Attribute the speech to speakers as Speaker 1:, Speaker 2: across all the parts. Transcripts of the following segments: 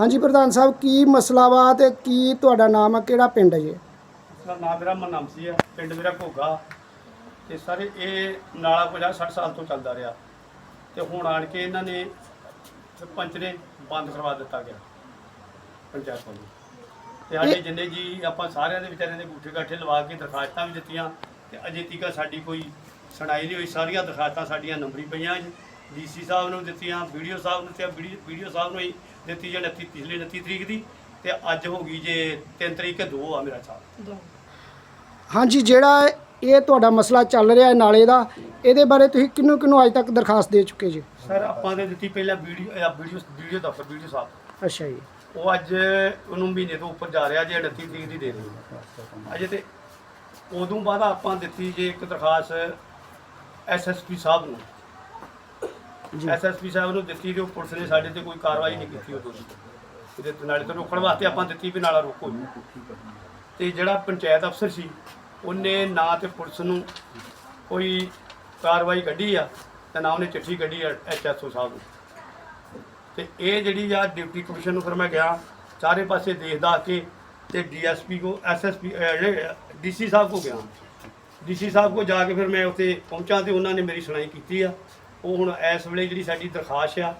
Speaker 1: ਹਾਂਜੀ ਪ੍ਰਧਾਨ ਸਾਹਿਬ ਕੀ ਮਸਲਾ ਵਾ ਤੇ ਕੀ ਤੁਹਾਡਾ ਨਾਮ ਆ? ਕਿਹੜਾ ਪਿੰਡ ਹੈ ਜੀ?
Speaker 2: ਸਰ ਨਾਮ ਮੇਰਾ ਮਨਮਸੀ ਹੈ ਪਿੰਡ ਮੇਰਾ ਘੋਗਾ। ਤੇ ਸਰ ਇਹ ਨਾਲਾ 50 60 ਸਾਲ ਤੋਂ ਚੱਲਦਾ ਰਿਹਾ। ਤੇ ਹੁਣ ਆਣ ਕੇ ਇਹਨਾਂ ਨੇ ਸਰਪੰਚ ਨੇ ਬੰਦ ਕਰਵਾ ਦਿੱਤਾ ਗਿਆ ਪੰਚਾਇਤ ਵੱਲੋਂ। ਤੇ ਸਾਡੇ ਜਿੰਨੇ ਜੀ ਆਪਾਂ ਸਾਰਿਆਂ ਦੇ ਵਿਚਾਰਿਆਂ ਦੇ ਗੂਠੇ ਗਾਠੇ ਲਵਾ ਕੇ ਦਰਖਾਸਤਾਂ ਵੀ ਦਿੱਤੀਆਂ ਤੇ ਅਜੇ ਤੀਕਰ ਸਾਡੀ ਕੋਈ ਸੁਣਾਈ ਨਹੀਂ ਹੋਈ ਸਾਰੀਆਂ ਦਰਖਾਸਤਾਂ ਸਾਡੀਆਂ ਨੰਬਰੀ ਪਈਆਂ ਜੀ। ਡੀਸੀ ਸਾਹਿਬ ਨੂੰ ਦਿੱਤੀਆਂ ਵੀਡੀਓ ਸਾਹਿਬ ਨੂੰ ਦਿੱਤੀਆਂ ਵੀਡੀਓ ਸਾਹਿਬ ਨੂੰ ਹੀ ਦਿੱਤੀ ਜੇ 29 ਪਿਛਲੇ 29 ਤਰੀਕ ਦੀ ਤੇ ਅੱਜ ਹੋ ਗਈ ਜੇ 3 ਤਰੀਕ 2 ਆ ਮੇਰਾ ਸਾਹਿਬ
Speaker 1: ਹਾਂਜੀ ਜਿਹੜਾ ਇਹ ਤੁਹਾਡਾ ਮਸਲਾ ਚੱਲ ਰਿਹਾ ਹੈ ਨਾਲੇ ਦਾ ਇਹਦੇ ਬਾਰੇ ਤੁਸੀਂ ਕਿਹਨੂੰ ਕਿਹਨੂੰ ਅੱਜ ਤੱਕ ਦਰਖਾਸਤ ਦੇ ਚੁੱਕੇ ਜੀ?
Speaker 2: ਸਰ ਆਪਾਂ ਨੇ ਦਿੱਤੀ ਪਹਿਲਾਂ ਵੀਡੀਓ ਇਹ ਵੀਡੀਓ ਵੀਡੀਓ ਦਫ਼ਤਰ ਵੀਡੀਓ ਸਾਹਿਬ।
Speaker 1: ਅੱਛਾ ਜੀ।
Speaker 2: ਉਹ ਅੱਜ ਉਹਨੂੰ ਮਹੀਨੇ ਤੋਂ ਉੱਪਰ ਜਾ ਰਿਹਾ ਜੇ 29 ਤਰੀਕ ਦੀ ਦੇ ਰਹੀ ਅਜੇ ਤੇ ਉਦੋਂ ਬਾਅਦ ਆਪਾਂ ਦਿੱਤੀ ਜੇ ਇੱਕ ਦਰਖਾਸਤ ਐਸਐਸਪੀ ਸਾਹਿਬ ਨੂੰ। ਐਸਐਸਪੀ ਸਾਹਿਬ ਨੂੰ ਦਿੱਤੀ ਤੇ ਉਹ ਪੁਲਿਸ ਨੇ ਸਾਡੇ ਤੇ ਕੋਈ ਕਾਰਵਾਈ ਨਹੀਂ ਕੀਤੀ ਉਦੋਂ ਦੀ। ਇਹਦੇ ਤੇ ਨਾਲੇ ਤੋਂ ਰੋਕਣ ਵਾਸਤੇ ਆਪਾਂ ਦਿੱਤੀ ਵੀ ਨਾਲਾ ਰੋਕੋ ਤੇ ਜਿਹੜਾ ਪੰਚਾਇਤ ਅਫਸਰ ਸੀ, ਉਹਨੇ ਨਾ ਤੇ ਪੁਲਿਸ ਨੂੰ ਕੋਈ ਕਾਰਵਾਈ ਕੱਢੀ ਆ ਤੇ ਨਾ ਉਹਨੇ ਚਿੱਠੀ ਕੱਢੀ ਆ ਐਚਐਸਓ ਸਾਹਿਬ ਨੂੰ। ਤੇ ਇਹ ਜਿਹੜੀ ਆ ਡਿਪਟੀ ਕਮਿਸ਼ਨ ਨੂੰ ਫਿਰ ਮੈਂ ਗਿਆ, ਚਾਰੇ ਪਾਸੇ ਦੇਖਦਾ ਕੇ ਤੇ ਡੀਐਸਪੀ ਕੋ ਐਸਐਸਪੀ ਡੀਸੀ ਸਾਹਿਬ ਕੋ ਗਿਆ। ਡੀਸੀ ਸਾਹਿਬ ਕੋ ਜਾ ਕੇ ਫਿਰ ਮੈਂ ਉੱਥੇ ਪਹੁੰਚਾ ਤੇ ਉਹਨਾਂ ਨੇ ਮੇਰੀ ਸੁਣਾਈ ਕੀਤੀ ਆ। ਉਹ ਹੁਣ ਇਸ ਵੇਲੇ ਜਿਹੜੀ ਸਾਡੀ ਦਰਖਾਸਤ ਆ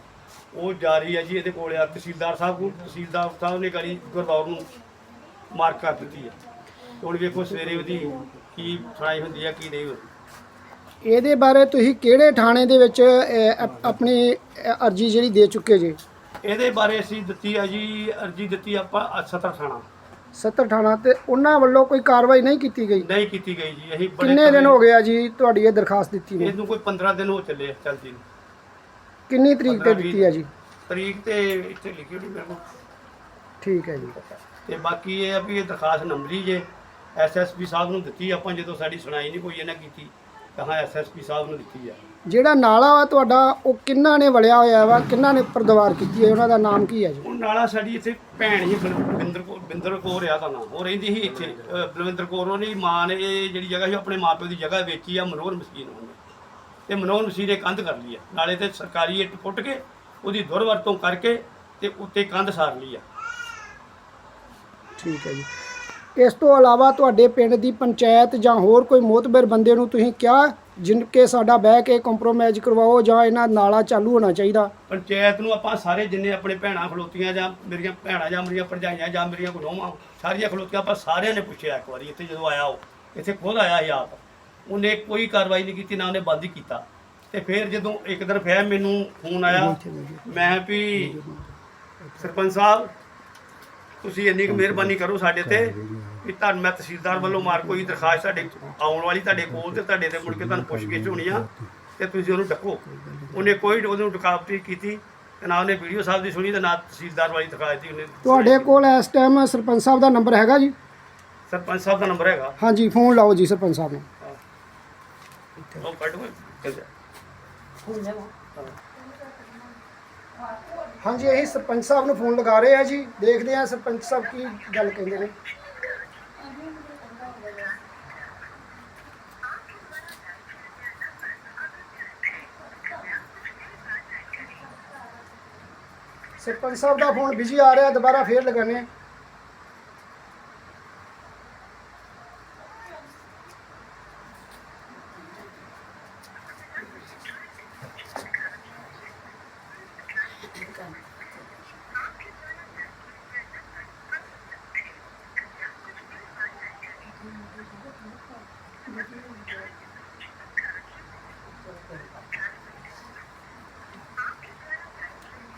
Speaker 2: ਉਹ ਜਾਰੀ ਆ ਜੀ ਇਹਦੇ ਕੋਲ ਆ ਤਹਿਸੀਲਦਾਰ ਸਾਹਿਬ ਕੋਲ ਤਹਿਸੀਲਦਾਰ ਸਾਹਿਬ ਨੇ ਕਰੀ ਗੁਰਦੌਰ ਨੂੰ ਮਾਰਕ ਕਰ ਦਿੱਤੀ ਆ। ਹੁਣ ਵੇਖੋ ਸਵੇਰੇ ਉਹਦੀ ਕੀ ਸੁਣਾਈ ਹੁੰਦੀ ਆ ਕੀ ਨਹੀਂ ਹੁੰਦੀ।
Speaker 1: ਇਹਦੇ ਬਾਰੇ ਤੁਸੀਂ ਕਿਹੜੇ ਥਾਣੇ ਦੇ ਵਿੱਚ ਅਹ, ਅਪ- ਆਪਣੀ ਅਹ, ਅਰਜੀ ਜਿਹੜੀ ਦੇ ਚੁੱਕੇ ਜੀ?
Speaker 2: ਇਹਦੇ ਬਾਰੇ ਅਸੀਂ ਦਿੱਤੀ ਆ ਜੀ ਅਰਜੀ ਦਿੱਤੀ ਆਪਾਂ 70 ਥਾਣਾ।
Speaker 1: 70 ਥਾਣਾ ਤੇ ਉਹਨਾਂ ਵੱਲੋਂ ਕੋਈ ਕਾਰਵਾਈ ਨਹੀਂ ਕੀਤੀ ਗਈ।
Speaker 2: ਨਹੀਂ ਕੀਤੀ ਗਈ ਜੀ ਅਸੀਂ ਬੜੇ
Speaker 1: ਕਿੰਨੇ ਦਿਨ ਹੋ ਗਏ ਆ ਜੀ ਤੁਹਾਡੀ ਇਹ ਦਰਖਾਸਤ ਦਿੱਤੀ ਨੂੰ?
Speaker 2: ਇਹਨੂੰ ਕੋਈ 15 ਦਿਨ ਹੋ ਚੱਲੇ ਆ ਚਲਦੀ ਨੂੰ
Speaker 1: ਕਿੰਨੀ ਤਰੀਕ ਤੇ ਦਿੱਤੀ ਹੈ ਜੀ?
Speaker 2: ਤਰੀਕ ਤੇ ਇੱਥੇ ਲਿਖੀ ਹੋਈ ਮੇਰੇ ਕੋਲ।
Speaker 1: ਠੀਕ ਹੈ ਜੀ।
Speaker 2: ਤੇ ਬਾਕੀ ਇਹ ਆ ਵੀ ਇਹ ਦਰਖਾਸਤ ਨੰਬਰੀ ਜੇ ਐਸਐਸਪੀ ਸਾਹਿਬ ਨੂੰ ਦਿੱਤੀ ਆਪਾਂ ਜਦੋਂ ਸਾਡੀ ਸੁਣਾਈ ਨਹੀਂ ਕੋਈ ਇਹਨਾਂ ਕੀਤੀ। ਤਾਂ ਹਾਂ ਐਸਐਸਪੀ ਸਾਹਿਬ ਨੂੰ ਦਿੱਤੀ ਆ।
Speaker 1: ਜਿਹੜਾ ਨਾਲਾ ਵਾ ਤੁਹਾਡਾ ਉਹ ਕਿੰਨਾ ਨੇ ਵਲਿਆ ਹੋਇਆ ਵਾ? ਕਿੰਨਾ ਨੇ ਪਰਦਵਾਰ ਕੀਤੀ ਹੈ? ਉਹਨਾਂ ਦਾ ਨਾਮ ਕੀ ਹੈ ਜੀ?
Speaker 2: ਉਹ ਨਾਲਾ ਸਾਡੀ ਇੱਥੇ ਭੈਣ ਹੀ ਬਿੰਦਰ ਕੌਰ ਬਿੰਦਰ ਕੌਰ ਆ ਦਾ ਨਾਮ ਉਹ ਰਹਿੰਦੀ ਸੀ ਇੱਥੇ ਅਹ ਬਲਵਿੰਦਰ ਕੌਰ। ਉਹਦੀ ਮਾਂ ਨੇ ਇਹ ਜਿਹੜੀ ਜਗ੍ਹਾ ਸੀ ਆਪਣੇ ਮਾਪਿਓ ਦੀ ਜਗ੍ਹਾ ਵੇਚੀ ਆ ਮਨੋਹਰ ਮਸੀਨ ਉਹਨੇ। ਤੇ ਮਨੋਹਰ ਮਸੀਨ ਨੇ ਕੰਧ ਕਰ ਲਈ ਆ। ਨਾਲੇ ਤੇ ਸਰਕਾਰੀ ਇੱਟ ਪੁੱਟ ਕੇ ਉਹਦੀ ਦੁਰਵਰਤੋਂ ਕਰਕੇ ਤੇ ਉੱਤੇ ਕੰਧ ਸਾਰ ਲਈ ਆ।
Speaker 1: ਠੀਕ ਹੈ ਜੀ। ਇਸ ਤੋਂ ਇਲਾਵਾ ਤੁਹਾਡੇ ਪਿੰਡ ਦੀ ਪੰਚਾਇਤ ਜਾਂ ਹੋਰ ਕੋਈ ਮੋਤਬਰ ਬੰਦੇ ਨੂੰ ਤੁਸੀਂ ਕਿਹਾ, ਜਿਨ ਕੇ ਸਾਡਾ ਬਹਿ ਕੇ ਕੰਪਰੋਮਾਈਜ਼ ਕਰਵਾਓ ਜਾਂ ਇਹਨਾਂ ਨਾਲਾ ਚਾਲੂ ਹੋਣਾ ਚਾਹੀਦਾ?
Speaker 2: ਪੰਚਾਇਤ ਨੂੰ ਆਪਾਂ ਸਾਰੇ ਜਿੰਨੇ ਆਪਣੇ ਭੈਣਾਂ ਖਲੋਤੀਆਂ ਜਾਂ ਮੇਰੀਆਂ ਭੈਣਾਂ ਜਾਂ ਮੇਰੀਆਂ ਭਰਜਾਈਆਂ ਜਾਂ ਮੇਰੀਆਂ ਗੁਨਾਹਾਂ ਸਾਰੀਆਂ ਖਲੋਤੀਆਂ ਆਪਾਂ ਸਾਰਿਆਂ ਨੇ ਪੁੱਛਿਆ ਇੱਕ ਵਾਰੀ, ਇੱਥੇ ਜਦੋਂ ਆਇਆ ਉਹ, ਇੱਥੇ ਖੁਦ ਆਇਆ ਸੀ ਆਪ। ਉਹਨੇ ਕੋਈ ਕਾਰਵਾਈ ਨਹੀਂ ਕੀਤੀ, ਨਾ ਉਹਨੇ ਬੰਦ ਹੀ ਕੀਤਾ। ਤੇ ਫਿਰ ਜਦੋਂ ਇੱਕ ਦਿਨ ਫਿਰ ਮੈਨੂੰ ਫੋਨ ਆਇਆ, ਮੈਂ ਵੀ ਸਰਪੰਚ ਸਾਹਿਬ, ਤੁਸੀਂ ਇੰਨੀ ਕੁ ਮਿਹਰਬਾਨੀ ਕਰੋ ਸਾਡੇ ਤੇ। ਵੀ ਤੁਹਾਨੂੰ ਮੈਂ ਤਹਿਸੀਲਦਾਰ ਵੱਲੋਂ ਮਾਰ ਕੋਈ ਦਰਖਾਸਤ ਤੁਹਾਡੇ ਆਉਣ ਵਾਲੀ ਤੁਹਾਡੇ ਕੋਲ ਤੇ ਤੁਹਾਡੇ ਤੇ ਮੁੜ ਕੇ ਤੁਹਾਨੂੰ ਪੁੱਛ ਗਿੱਛ ਹੋਣੀ ਆ ਤੇ ਤੁਸੀਂ ਉਹਨੂੰ ਡੱਕੋ। ਉਹਨੇ ਕੋਈ ਉਹਨੂੰ ਨਹੀਂ ਕੀਤੀ ਤੇ ਨਾ ਉਹਨੇ ਵੀਡੀਓ ਸਾਹਿਬ ਦੀ ਸੁਣੀ ਤੇ ਨਾ ਤਹਿਸੀਲਦਾਰ ਵਾਲੀ ਦਰਖਾਸਤ ਦੀ ਉਹਨੇ।
Speaker 1: ਤੁਹਾਡੇ ਕੋਲ ਇਸ ਟਾਈਮ ਸਰਪੰਚ ਸਾਹਿਬ ਦਾ ਨੰਬਰ ਹੈਗਾ ਜੀ?
Speaker 2: ਸਰਪੰਚ ਸਾਹਿਬ ਦਾ ਨੰਬਰ ਹੈਗਾ।
Speaker 1: ਹਾਂਜੀ ਫੋਨ ਲਾਓ ਜੀ ਸਰਪੰਚ ਸਾਹਿਬ ਨੂੰ।
Speaker 2: ਉਹ ਕੱਢ
Speaker 1: ਹਾਂਜੀ ਅਸੀਂ ਸਰਪੰਚ ਸਾਹਿਬ ਨੂੰ ਫੋਨ ਲਗਾ ਰਹੇ ਆ ਜੀ। ਦੇਖਦੇ ਆ ਸਰਪੰਚ ਸਾਹਿਬ ਕੀ ਗੱਲ ਕਹਿੰਦੇ ਨੇ। ਸਰਪੰਚ ਸਾਹਿਬ ਦਾ ਫੋਨ ਬਿਜ਼ੀ ਆ ਰਿਹਾ ਦੁਬਾਰਾ ਫੇਰ ਲਗਾਣੇ ਆ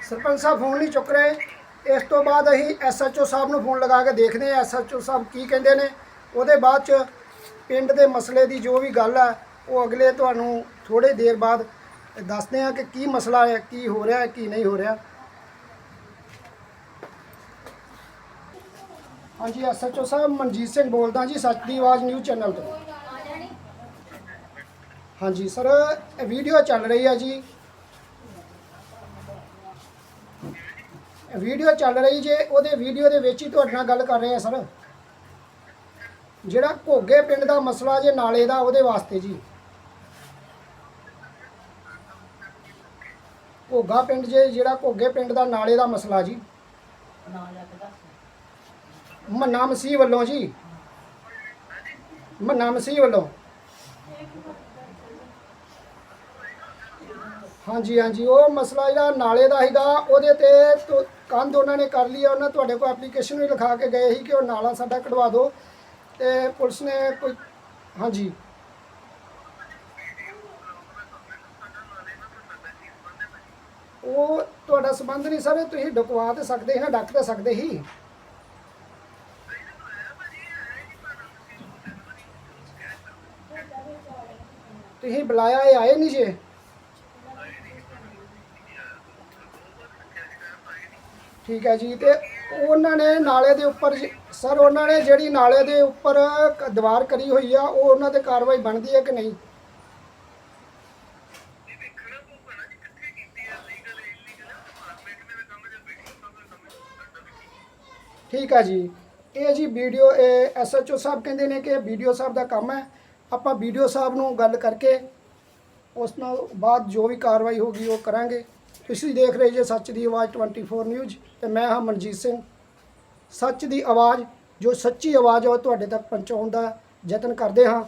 Speaker 1: ਸਰਪੰਚ ਸਾਹਿਬ ਫੋਨ ਨਹੀਂ ਚੁੱਕ ਰਹੇ। ਇਸ ਤੋਂ ਬਾਅਦ ਅਸੀਂ ਐਸਐਚਓ ਸਾਹਿਬ ਨੂੰ ਫੋਨ ਲਗਾ ਕੇ ਦੇਖਦੇ ਹਾਂ ਐਸਐਚਓ ਸਾਹਿਬ ਕੀ ਕਹਿੰਦੇ ਨੇ। ਉਹਦੇ ਬਾਅਦ ਚ ਪਿੰਡ ਦੇ ਮਸਲੇ ਦੀ ਜੋ ਵੀ ਗੱਲ ਹੈ ਉਹ ਅਗਲੇ ਤੁਹਾਨੂੰ ਥੋੜੇ ਦੇਰ ਬਾਅਦ ਦੱਸਦੇ ਹਾਂ ਕਿ ਕੀ ਮਸਲਾ ਹੈ, ਕੀ ਹੋ ਰਿਹਾ ਹੈ, ਕੀ ਨਹੀਂ ਹੋ ਰਿਹਾ। ਹਾਂਜੀ ਐਸਐਚਓ ਸਾਹਿਬ, ਮਨਜੀਤ ਸਿੰਘ ਬੋਲਦਾ ਜੀ ਸੱਚ ਦੀ ਆਵਾਜ਼ ਨਿਊਜ਼ ਚੈਨਲ ਤੋਂ। ਹਾਂਜੀ, ਸਰ, ਇਹ ਵੀਡੀਓ ਚੱਲ ਰਹੀ ਹੈ ਜੀ। ਵੀਡੀਓ ਚੱਲ ਰਹੀ ਜੇ, ਉਹਦੇ ਵੀਡੀਓ ਦੇ ਵਿੱਚ ਹੀ ਤੁਹਾਡੇ ਨਾਲ ਗੱਲ ਕਰ ਰਹੇ ਆ, ਸਰ। ਜਿਹੜਾ ਘੋਗੇ ਪਿੰਡ ਦਾ ਮਸਲਾ ਜੇ ਨਾਲੇ ਦਾ, ਉਹਦੇ ਵਾਸਤੇ ਜੀ। ਘੋਗਾ ਪਿੰਡ ਜੇ, ਜਿਹੜਾ ਘੋਗੇ ਪਿੰਡ ਦਾ ਨਾਲੇ ਦਾ ਮਸਲਾ ਜੀ। ਮੰਨਾ ਮਸੀਹ ਵੱਲੋਂ ਜੀ। ਮੰਨਾ ਮਸੀਹ ਵੱਲੋਂ। ਹਾਂਜੀ ਹਾਂਜੀ, ਉਹ ਮਸਲਾ ਜਿਹੜਾ ਨਾਲੇ ਦਾ ਹੈਗਾ ਉਹਦੇ ਤੇ ਕੰਧ ਉਹਨਾਂ ਨੇ ਕਰ ਲਈ ਆ, ਉਹਨਾਂ ਤੁਹਾਡੇ ਕੋਲ ਐਪਲੀਕੇਸ਼ਨ ਵੀ ਲਿਖਾ ਕੇ ਗਏ ਸੀ ਕਿ ਉਹ ਨਾਲਾ ਸਾਡਾ ਕਢਵਾ ਦਿਓ। ਤੇ ਪੁਲਿਸ ਨੇ ਕੋਈ ਹਾਂਜੀ। ਉਹ ਤੁਹਾਡਾ ਸਬੰਧ ਨਹੀਂ ਸਰ ਤੁਸੀਂ ਡਕਵਾ ਤੇ ਸਕਦੇ ਹਾਂ ਡੱਕ ਤਾਂ ਸਕਦੇ ਸੀ। ਤੁਸੀਂ ਬੁਲਾਇਆ, ਇਹ ਆਏ ਨਹੀਂ ਜੇ? ਠੀਕ ਹੈ ਜੀ ਤੇ ਉਹਨਾਂ ਨੇ ਨਾਲੇ ਦੇ ਉੱਪਰ ਸਰ ਉਹਨਾਂ ਨੇ ਜਿਹੜੀ ਨਾਲੇ ਦੇ ਉੱਪਰ ਕ- ਦੀਵਾਰ ਕਰੀ ਹੋਈ ਆ ਉਹ ਉਹਨਾਂ ਤੇ ਕਾਰਵਾਈ ਬਣਦੀ ਹੈ ਕਿ ਨਹੀਂ? ਠੀਕ ਹੈ ਜੀ। ਇਹ ਜੀ ਵੀਡੀਓ ਇਹ ਐਸਐਚਓ ਸਾਹਿਬ ਕਹਿੰਦੇ ਨੇ ਕਿ ਵੀਡੀਓ ਸਾਹਿਬ ਦਾ ਕੰਮ ਹੈ। ਆਪਾਂ ਵੀਡੀਓ ਸਾਹਿਬ ਨੂੰ ਗੱਲ ਕਰਕੇ ਉਸ ਨਾਲ ਬਾਅਦ ਜੋ ਵੀ ਕਾਰਵਾਈ ਹੋਗੀ ਉਹ ਕਰਾਂਗੇ। ਤੁਸੀਂ ਦੇਖ ਰਹੇ ਜੇ ਸੱਚ ਦੀ ਆਵਾਜ਼ 24 ਨਿਊਜ਼ ਤੇ ਮੈਂ ਹਾਂ ਮਨਜੀਤ ਸਿੰਘ। ਸੱਚ ਦੀ ਆਵਾਜ਼, ਜੋ ਸੱਚੀ ਆਵਾਜ਼ ਆ, ਉਹ ਤੁਹਾਡੇ ਤੱਕ ਪਹੁੰਚਾਉਣ ਦਾ ਯਤਨ ਕਰਦੇ ਹਾਂ।